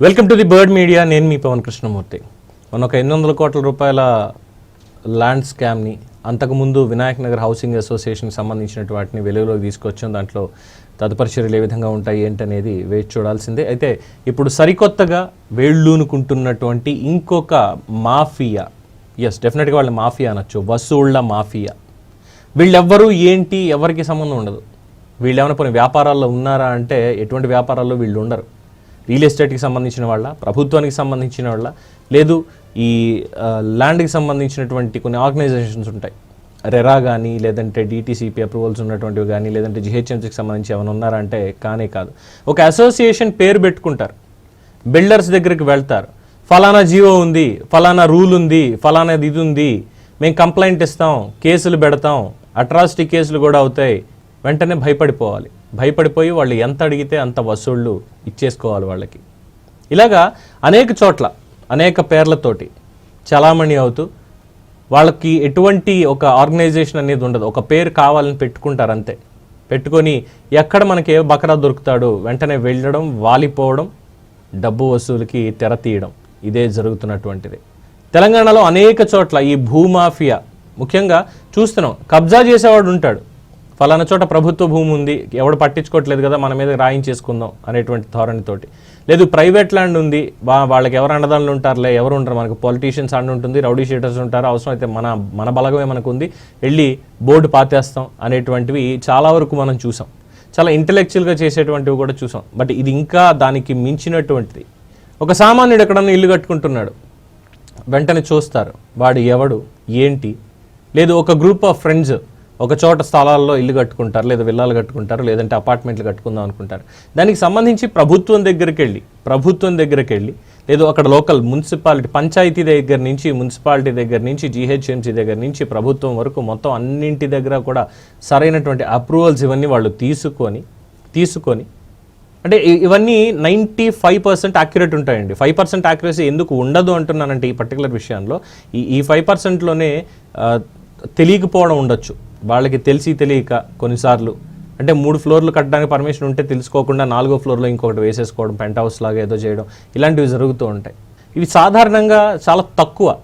Welcome to the Bird Media. నేను మీ పవన్ కృష్ణమూర్తి. మన ఒక ఎనిమిది వందల కోట్ల రూపాయల ల్యాండ్ స్కామ్ని అంతకుముందు వినాయక్ నగర్ హౌసింగ్ అసోసియేషన్కి సంబంధించిన వాటిని వెలుగులోకి తీసుకొచ్చాం. దాంట్లో తదుపరి చర్యలు ఏ విధంగా ఉంటాయి ఏంటనేది వేచి చూడాల్సిందే. అయితే ఇప్పుడు సరికొత్తగా వేళ్ళూనుకుంటున్నటువంటి ఇంకొక మాఫియా ఎస్ డెఫినెట్గా వాళ్ళ మాఫియా అనొచ్చు వసూళ్ళ మాఫియా. వీళ్ళెవ్వరూ ఏంటి? ఎవరికి సంబంధం ఉండదు. వీళ్ళు ఏమైనా పోనీ వ్యాపారాల్లో ఉన్నారా అంటే ఎటువంటి వ్యాపారాల్లో వీళ్ళు ఉండరు. రియల్ ఎస్టేట్కి సంబంధించిన వాళ్ళ ప్రభుత్వానికి సంబంధించిన వాళ్ళ లేదు ఈ ల్యాండ్కి సంబంధించినటువంటి కొన్ని ఆర్గనైజేషన్స్ ఉంటాయి. రెరా కానీ లేదంటే డిటీసీపీ అప్రూవల్స్ ఉన్నటువంటివి కానీ లేదంటే జిహెచ్ఎంసీకి సంబంధించి ఏమైనా ఉన్నారా అంటే కానే కాదు. ఒక అసోసియేషన్ పేరు పెట్టుకుంటారు. బిల్డర్స్ దగ్గరికి వెళ్తారు. ఫలానా జీవో ఉంది ఫలానా రూల్ ఉంది ఫలానాది ఇది ఉంది మేము కంప్లైంట్ ఇస్తాం కేసులు పెడతాం అట్రాసిటీ కేసులు కూడా అవుతాయి వెంటనే భయపడిపోవాలి. భయపడిపోయి వాళ్ళు ఎంత అడిగితే అంత వసూళ్ళు ఇచ్చేసుకోవాలి వాళ్ళకి. ఇలాగా అనేక చోట్ల అనేక పేర్లతోటి చలామణి అవుతూ వాళ్ళకి ఎటువంటి ఒక ఆర్గనైజేషన్ అనేది ఉండదు. ఒక పేరు కావాలని పెట్టుకుంటారు అంతే పెట్టుకొని ఎక్కడ మనకి ఏ బకరా దొరుకుతాడు వెంటనే వెళ్ళడం వాలిపోవడం డబ్బు వసూలుకి తెర తీయడం ఇదే జరుగుతున్నటువంటిది. తెలంగాణలో అనేక చోట్ల ఈ భూమాఫియా ముఖ్యంగా చూస్తున్నాం కబ్జా చేసేవాడు ఉంటాడు. ఫలానా చోట ప్రభుత్వ భూమి ఉంది ఎవడు పట్టించుకోవట్లేదు కదా మన మీద రాయించేసుకుందాం అనేటువంటి ధోరణితోటి. లేదు ప్రైవేట్ ల్యాండ్ ఉంది వాళ్ళకి ఎవరు అండదానులు ఉంటారులే ఎవరు ఉంటారు మనకు పొలిటీషియన్స్ అండ్ ఉంటుంది రౌడీ షీటర్స్ ఉంటారు అవసరం అయితే మన మన బలగమే మనకు ఉంది వెళ్ళి బోర్డు పాతేస్తాం అనేటువంటివి చాలా వరకు మనం చూసాం. చాలా ఇంటలెక్చువల్గా చేసేటువంటివి కూడా చూసాం. బట్ ఇది ఇంకా దానికి మించినటువంటిది. ఒక సామాన్యుడు ఎక్కడన్నా ఇల్లు కట్టుకుంటున్నాడు వెంటనే చూస్తారు వాడు ఎవడు ఏంటి? లేదు ఒక గ్రూప్ ఆఫ్ ఫ్రెండ్స్ ఒక చోట స్థలాల్లో ఇల్లు కట్టుకుంటారు లేదా విల్లాలు కట్టుకుంటారు లేదంటే అపార్ట్మెంట్లు కట్టుకుందాం అనుకుంటారు. దానికి సంబంధించి ప్రభుత్వం దగ్గరికి వెళ్ళి ప్రభుత్వం దగ్గరికి వెళ్ళి లేదు అక్కడ లోకల్ మున్సిపాలిటీ పంచాయతీ దగ్గర నుంచి మున్సిపాలిటీ దగ్గర నుంచి జీహెచ్ఎంసీ దగ్గర నుంచి ప్రభుత్వం వరకు మొత్తం అన్నింటి దగ్గర కూడా సరైనటువంటి అప్రూవల్స్ ఇవన్నీ వాళ్ళు తీసుకొని తీసుకొని అంటే ఇవన్నీ నైంటీ ఫైవ్ పర్సెంట్ యాక్యురేట్ ఉంటాయండి. ఫైవ్ పర్సెంట్ యాక్యురసీ ఎందుకు ఉండదు అంటున్నానంటే ఈ పర్టికులర్ విషయంలో. ఈ ఈ ఫైవ్ పర్సెంట్లోనే తెలియకపోవడం ఉండొచ్చు. వాళ్ళకి తెలిసి తెలియక కొన్నిసార్లు అంటే మూడు ఫ్లోర్లు కట్టడానికి పర్మిషన్ ఉంటే తెలుసుకోకుండా నాలుగో ఫ్లోర్లో ఇంకొకటి వేసేసుకోవడం పెంట్ హౌస్ లాగా ఏదో చేయడం ఇలాంటివి జరుగుతూ ఉంటాయి. ఇవి సాధారణంగా చాలా తక్కువ.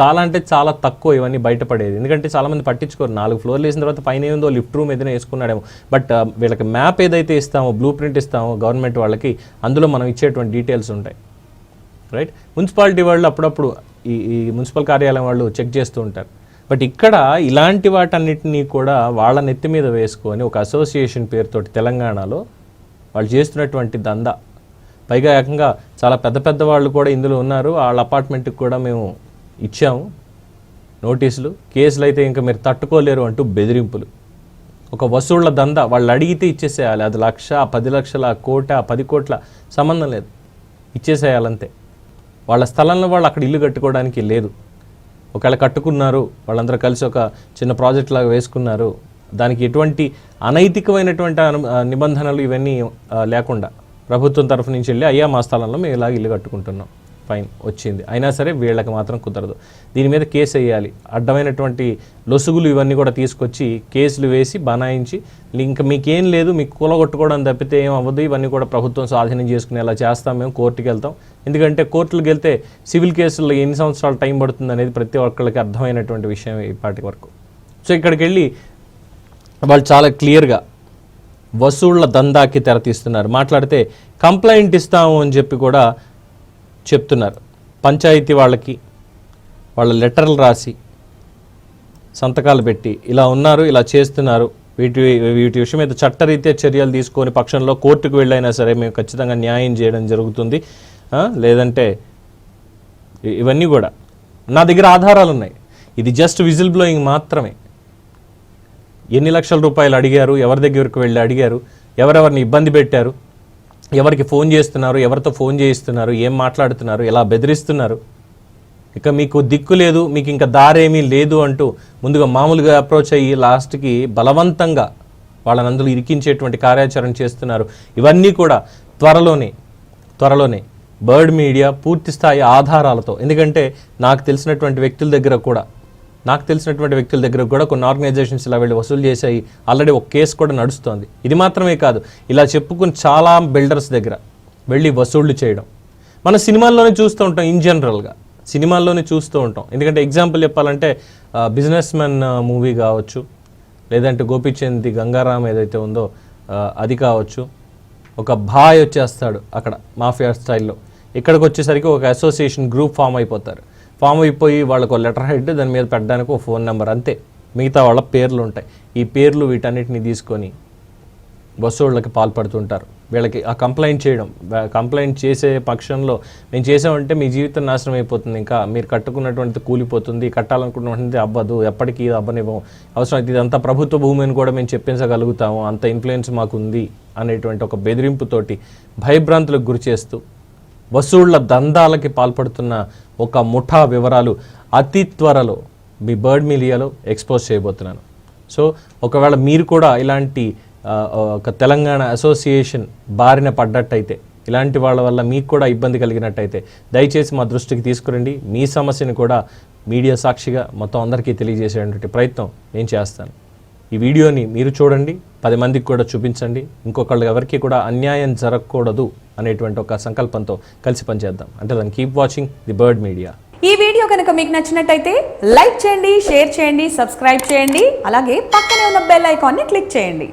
చాలా అంటే చాలా తక్కువ ఇవన్నీ బయటపడేది. ఎందుకంటే చాలామంది పట్టించుకోరు. నాలుగు ఫ్లోర్లు వేసిన తర్వాత పైన ఏందో లిఫ్ట్ రూమ్ ఏదైనా వేసుకున్నాడేమో. బట్ వీళ్ళకి మ్యాప్ ఏదైతే ఇస్తామో బ్లూ ప్రింట్ ఇస్తామో గవర్నమెంట్ వాళ్ళకి అందులో మనం ఇచ్చేటువంటి డీటెయిల్స్ ఉంటాయి. రైట్? మున్సిపాలిటీ వాళ్ళు అప్పుడప్పుడు ఈ ఈ మున్సిపల్ కార్యాలయం వాళ్ళు చెక్ చేస్తూ ఉంటారు. బట్ ఇక్కడ ఇలాంటి వాటన్నిటినీ కూడా వాళ్ళ నెత్తి మీద వేసుకొని ఒక అసోసియేషన్ పేరుతోటి తెలంగాణలో వాళ్ళు చేస్తున్నటువంటి దందా. పైగా ఏకంగా చాలా పెద్ద పెద్ద వాళ్ళు కూడా ఇందులో ఉన్నారు. వాళ్ళ అపార్ట్మెంట్కి కూడా మేము ఇచ్చాము నోటీసులు. కేసులు అయితే ఇంకా మీరు తట్టుకోలేరు అంటూ బెదిరింపులు. ఒక వసూళ్ళ దందా వాళ్ళు అడిగితే ఇచ్చేసేయాలి. అది లక్ష పది లక్షల కోట పది కోట్ల సంబంధం లేదు. ఇచ్చేసేయాలంతే. వాళ్ళ స్థలంలో వాళ్ళు అక్కడ ఇల్లు కట్టుకోవడానికి లేదు. ఒకవేళ కట్టుకున్నారు వాళ్ళందరూ కలిసి ఒక చిన్న ప్రాజెక్ట్ లాగా వేసుకున్నారు దానికి ఎటువంటి అనైతికమైనటువంటి నిబంధనలు ఇవన్నీ లేకుండా ప్రభుత్వం తరఫు నుంచి వెళ్ళి అయ్యా మా స్థలంలో మేము ఇలాగ ఇల్లు కట్టుకుంటున్నాం. ఫైన్ వచ్చింది. అయినా సరే వీళ్ళకి మాత్రం కుదరదు. దీని మీద కేసు వేయాలి. అడ్డమైనటువంటి లొసుగులు ఇవన్నీ కూడా తీసుకొచ్చి కేసులు వేసి బనాయించి ఇంకా మీకేం లేదు మీకు కూలగొట్టుకోవడం తప్పితే ఏం అవ్వదు. ఇవన్నీ కూడా ప్రభుత్వం స్వాధీనం చేసుకునేలా చేస్తాం. మేము కోర్టుకి వెళ్తాం. ఎందుకంటే కోర్టులకు వెళ్తే సివిల్ కేసుల్లో ఎన్ని సంవత్సరాలు టైం పడుతుంది అనేది ప్రతి ఒక్కరికి అర్థమైనటువంటి విషయం ఇప్పటి వరకు. సో ఇక్కడికి వెళ్ళి వాళ్ళు చాలా క్లియర్గా వసూళ్ళ దందాకి తెరతీస్తున్నారు మాట్లాడితే కంప్లైంట్ ఇస్తాము అని చెప్పి కూడా చెప్తున్నారు. పంచాయతీ వాళ్ళకి వాళ్ళ లెటర్లు రాసి సంతకాలు పెట్టి ఇలా ఉన్నారు ఇలా చేస్తున్నారు. వీటి వీటి విషయం మీద చట్టరీత్యా చర్యలు తీసుకొని పక్షంలో కోర్టుకు వెళ్ళైనా సరే మేము ఖచ్చితంగా న్యాయం చేయడం జరుగుతుంది. లేదంటే ఇవన్నీ కూడా. నా దగ్గర ఆధారాలు ఉన్నాయి. ఇది జస్ట్ విజిల్ బ్లోయింగ్ మాత్రమే. ఎన్ని లక్షల రూపాయలు అడిగారు ఎవరి దగ్గరకు వెళ్ళి అడిగారు ఎవరెవరిని ఇబ్బంది పెట్టారు ఎవరికి ఫోన్ చేస్తున్నారు ఎవరితో ఫోన్ చేయిస్తున్నారు ఏం మాట్లాడుతున్నారు ఎలా బెదిరిస్తున్నారు. ఇక మీకు దిక్కు లేదు మీకు ఇంకా దారేమీ లేదు అంటూ ముందుగా మామూలుగా అప్రోచ్ అయ్యి లాస్ట్కి బలవంతంగా వాళ్ళని అందులో ఇరికించేటువంటి కార్యాచరణ చేస్తున్నారు. ఇవన్నీ కూడా త్వరలోనే త్వరలోనే బర్డ్ మీడియా పూర్తి స్థాయి ఆధారాలతో ఎందుకంటే నాకు తెలిసినటువంటి వ్యక్తుల దగ్గర కూడా నాకు తెలిసినటువంటి వ్యక్తుల దగ్గర కూడా కొన్ని ఆర్గనైజేషన్స్ ఇలా వెళ్ళి వసూలు చేశాయి. ఆల్రెడీ ఒక కేసు కూడా నడుస్తోంది. ఇది మాత్రమే కాదు ఇలా చెప్పుకుని చాలా బిల్డర్స్ దగ్గర వెళ్ళి వసూళ్ళు చేయడం. మన సినిమాల్లోనే చూస్తూ ఉంటాం ఇన్ జనరల్గా. సినిమాల్లోనే చూస్తూ ఉంటాం. ఎందుకంటే ఎగ్జాంపుల్ చెప్పాలంటే బిజినెస్ మ్యాన్ మూవీ కావచ్చు లేదంటే గోపిచంద్ గంగారాం ఏదైతే ఉందో అది కావచ్చు. ఒక భాయ్ వచ్చేస్తాడు అక్కడ మాఫియా స్టైల్లో. ఇక్కడికి వచ్చేసరికి ఒక అసోసియేషన్ గ్రూప్ ఫామ్ అయిపోతారు. ఫామ్ అయిపోయి వాళ్ళకు లెటర్ హెడ్ దాని మీద పెట్టడానికి ఒక ఫోన్ నెంబర్ అంతే. మిగతా వాళ్ళ పేర్లు ఉంటాయి. ఈ పేర్లు వీటన్నిటిని తీసుకొని వసూళ్ళకి పాల్పడుతుంటారు. వీళ్ళకి ఆ కంప్లైంట్ చేయడం కంప్లైంట్ చేసే పక్షంలో మేము చేసామంటే మీ జీవితం నాశనం అయిపోతుంది. ఇంకా మీరు కట్టుకున్నటువంటి కూలిపోతుంది. కట్టాలనుకున్నటువంటిది అవ్వదు. ఎప్పటికీ ఇది అవ్వనివ్వం. అవసరం అయితే ఇదంతా ప్రభుత్వ భూమి అని కూడా మేము చెప్పించగలుగుతాము అంత ఇన్ఫ్లుయెన్స్ మాకు ఉంది అనేటువంటి ఒక బెదిరింపుతోటి భయభ్రాంతులకు గురి చేస్తూ వసూళ్ళ దందాలకి పాల్పడుతున్న ఒక ముఠా వివరాలు అతి త్వరలో మీ బర్డ్ మీలియాలో ఎక్స్పోజ్ చేయబోతున్నాను. సో ఒకవేళ మీరు కూడా ఇలాంటి ఒక తెలంగాణ అసోసియేషన్ బారిన పడ్డట్టయితే ఇలాంటి వాళ్ళ వల్ల మీకు కూడా ఇబ్బంది కలిగినట్టయితే దయచేసి మా దృష్టికి తీసుకురండి. మీ సమస్యను కూడా మీడియా సాక్షిగా మొత్తం అందరికీ తెలియజేసేటువంటి ప్రయత్నం నేను చేస్తాను. ఈ వీడియోని మీరు చూడండి పది మందికి కూడా చూపించండి ఇంకొకళ్ళు ఎవరికి కూడా అన్యాయం జరగకూడదు అనేటువంటి ఒక సంకల్పంతో కలిసి పనిచేద్దాం. అంటే దాన్ని keep watching the Bird Media ఈ వీడియో కనుక మీకు నచ్చినట్టయితే లైక్ చేయండి షేర్ చేయండి సబ్స్క్రైబ్ చేయండి అలాగే పక్కనే ఉన్న బెల్ ఐకాన్ని క్లిక్ చేయండి.